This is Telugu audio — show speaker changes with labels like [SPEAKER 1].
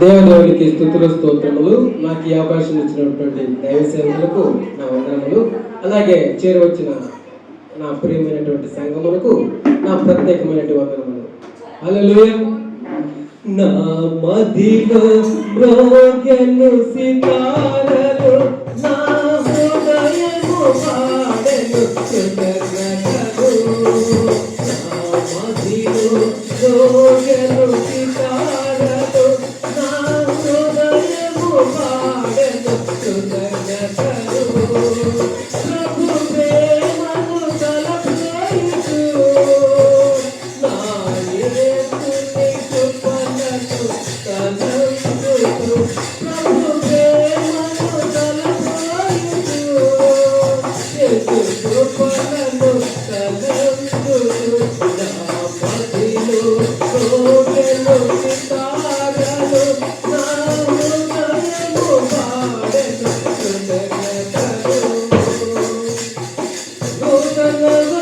[SPEAKER 1] దేవదేవునికి స్థుతుల స్తోత్రములు నాకు ఈ అవకాశం ఇచ్చినటువంటి దైవ సేవకులకు నా వందనములు. అలాగే చేరవచ్చిన నా ప్రియమైనటువంటి సంగములకు నా ప్రత్యేకమైనటువంటి వందనములు. హల్లెలూయా. నా మదిలో రోగ్యను సితారలు నా హృదయము పాడెను కృతజ్ఞతలు నా మదిలో love.